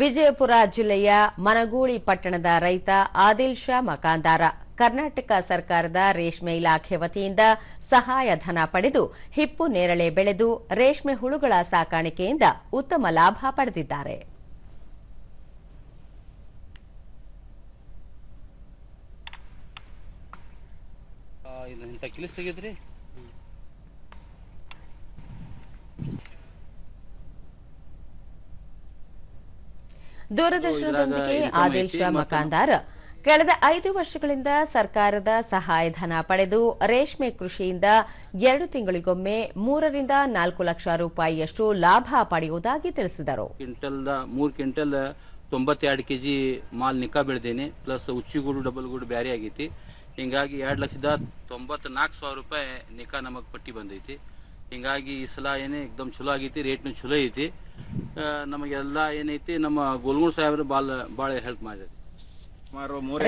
ವಿಜಯಪುರ ಜಿಲ್ಲೆಯ ಮನಗೂಳಿ ಪಟ್ಟಣದ ರೈತ ಆದಿಲ್ ಶಾ ಮಕಾಂದಾರ. ಕರ್ನಾಟಕ ಸರ್ಕಾರದ ರೇಷ್ಮೆ ಇಲಾಖೆ ವತಿಯಿಂದ ಸಹಾಯಧನ ಪಡೆದು ಹಿಪ್ಪು ನೇರಳೆ ಬೆಳೆದು ರೇಷ್ಮೆ ಹುಳುಗಳ ಸಾಕಾಣಿಕೆಯಿಂದ ಉತ್ತಮ ಲಾಭ ಪಡೆದಿದ್ದಾರೆ. ದೂರದರ್ಶನದೊಂದಿಗೆ ಆದಿಲ್ ಶಾ ಮಕಾಂದಾರ್ ಕಳೆದ ಐದು ವರ್ಷಗಳಿಂದ ಸರ್ಕಾರದ ಸಹಾಯಧನ ಪಡೆದು ರೇಷ್ಮೆ ಕೃಷಿಯಿಂದ ಎರಡು ತಿಂಗಳಿಗೊಮ್ಮೆ ಮೂರರಿಂದ ನಾಲ್ಕು ಲಕ್ಷ ರೂಪಾಯಿಯಷ್ಟು ಲಾಭ ಪಡೆಯುವುದಾಗಿ ತಿಳಿಸಿದರು. ಮೂರು ಕ್ವಿಂಟಲ್ ತೊಂಬತ್ತೆರಡು ಕೆ ಜಿ ಮಾಲ್ ನಿಕಾ ಬೆಳೆದೇನೆ ಪ್ಲಸ್ ಉಚ್ಚಿಗೂಡು ಡಬಲ್ ಗೂಡು ಬ್ಯಾರೆ ಆಗೈತಿ. ಹಿಂಗಾಗಿ ಎರಡು ಲಕ್ಷದ ತೊಂಬತ್ನಾಲ್ಕು ಸಾವಿರ ರೂಪಾಯಿ ನಿಕಾ ನಮಗೆ ಪಟ್ಟಿ ಬಂದೈತಿ. ಹಿಂಗಾಗಿ ಈ ಸಲ ಏನೇ ಎಕ್ದಮ್ ಚಲೋ ಆಗೈತಿ ರೇಟ್ನು ಚಲೋ ಐತಿ. ನಮಗೆಲ್ಲ ಏನೈತಿ ನಮ್ಮ ಗೋಲ್ಗುಂಡ್ ಸಾಹೇಬ್ರು ಬಾಲ್ ಭಾಳ ಹೆಲ್ಪ್ ಮಾಡಿದ್ರು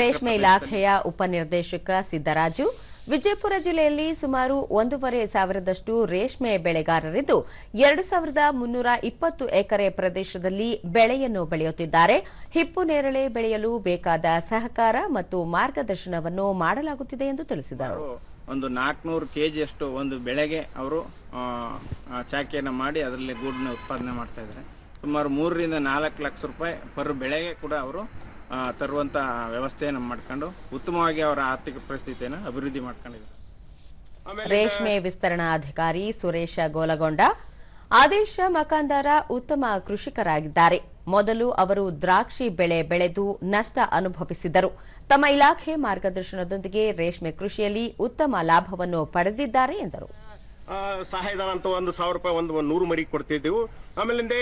ರೇಷ್ಮೆ ಇಲಾಖೆಯ ಉಪನಿರ್ದೇಶಕ ಸಿದ್ದರಾಜು ವಿಜಯಪುರ ಜಿಲ್ಲೆಯಲ್ಲಿ ಸುಮಾರು ಒಂದೂವರೆ ಸಾವಿರದಷ್ಟು ರೇಷ್ಮೆ ಬೆಳೆಗಾರರಿದ್ದು ಎರಡು ಸಾವಿರದ ಮುನ್ನೂರ ಇಪ್ಪತ್ತು ಎಕರೆ ಪ್ರದೇಶದಲ್ಲಿ ಬೆಳೆಯನ್ನು ಬೆಳೆಯುತ್ತಿದ್ದಾರೆ. ಹಿಪ್ಪು ನೇರಳೆ ಬೆಳೆಯಲು ಬೇಕಾದ ಸಹಕಾರ ಮತ್ತು ಮಾರ್ಗದರ್ಶನವನ್ನು ಮಾಡಲಾಗುತ್ತಿದೆ ಎಂದು ತಿಳಿಸಿದರು. ಒಂದು ನಾಲ್ಕುನೂರು ಕೆ ಜಿಯಷ್ಟು ಒಂದು ಬೆಳೆಗೆ ಅವರು ಚಾಕಿಯನ್ನು ಮಾಡಿ ಅದರಲ್ಲಿ ಗೂಡನ್ನ ಉತ್ಪಾದನೆ ಮಾಡ್ತಾ ಇದ್ದಾರೆ. ಸುಮಾರು ಮೂರರಿಂದ ನಾಲ್ಕು ಲಕ್ಷ ರೂಪಾಯಿ ಪರ್ ಬೆಳೆಗೆ ಕೂಡ ಅವರು ತರುವಂತ ತರುವಂಥ ವ್ಯವಸ್ಥೆಯನ್ನು ಮಾಡ್ಕೊಂಡು ಉತ್ತಮವಾಗಿ ಅವರ ಆರ್ಥಿಕ ಪರಿಸ್ಥಿತಿಯನ್ನು ಅಭಿವೃದ್ಧಿ ಮಾಡ್ಕೊಂಡಿದ್ದಾರೆ. ರೇಷ್ಮೆ ವಿಸ್ತರಣಾಧಿಕಾರಿ ಸುರೇಶ ಗೋಲಗೊಂಡ ಆದೇಶ ಮಕಾಂದಾರ ಉತ್ತಮ ಕೃಷಿಕರಾಗಿದ್ದಾರೆ. ಮೊದಲು ಅವರು ದ್ರಾಕ್ಷಿ ಬೆಳೆ ಬೆಳೆದು ನಷ್ಟ ಅನುಭವಿಸಿದರು. ತಮ್ಮ ಇಲಾಖೆ ಮಾರ್ಗದರ್ಶನದೊಂದಿಗೆ ರೇಷ್ಮೆ ಕೃಷಿಯಲ್ಲಿ ಉತ್ತಮ ಲಾಭವನ್ನು ಪಡೆದಿದ್ದಾರೆ ಎಂದರು. ಸಹಾಯಧನ ಅಂತ ಒಂದು ಸಾವಿರ ರೂಪಾಯಿ ಒಂದು ಒಂದು ನೂರು ಮರಿ ಕೊಡ್ತಿದ್ದೆವು. ಆಮೇಲಿಂದ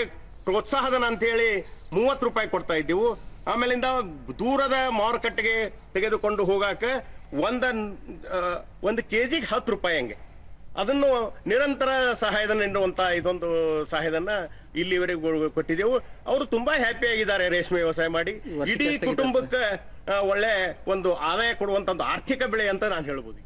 ಪ್ರೋತ್ಸಾಹಧನ ಅಂತೇಳಿ ಮೂವತ್ತು ರೂಪಾಯಿ ಕೊಡ್ತಾ ಇದ್ದೆವು. ಆಮೇಲಿಂದ ದೂರದ ಮಾರುಕಟ್ಟೆಗೆ ತೆಗೆದುಕೊಂಡು ಹೋಗಾಕ ಒಂದ ಒಂದು ಕೆ ಜಿಗೆ ಹತ್ತು ರೂಪಾಯಿ ಹಂಗೆ. ಅದನ್ನು ನಿರಂತರ ಸಹಾಯಧನ ನೀಡುವಂತ ಇದೊಂದು ಸಹಾಯಧನ ಇಲ್ಲಿವರೆಗೂ ಕೊಟ್ಟಿದ್ದೆವು. ಅವರು ತುಂಬಾ ಹ್ಯಾಪಿ ಆಗಿದ್ದಾರೆ ರೇಷ್ಮೆ ವ್ಯವಸಾಯ ಮಾಡಿ. ಇಡೀ ಕುಟುಂಬಕ್ಕೆ ಒಳ್ಳೆ ಒಂದು ಆದಾಯ ಕೊಡುವಂತ ಒಂದು ಆರ್ಥಿಕ ಬೆಳೆ ಅಂತ ನಾನು ಹೇಳ್ಬೋದು.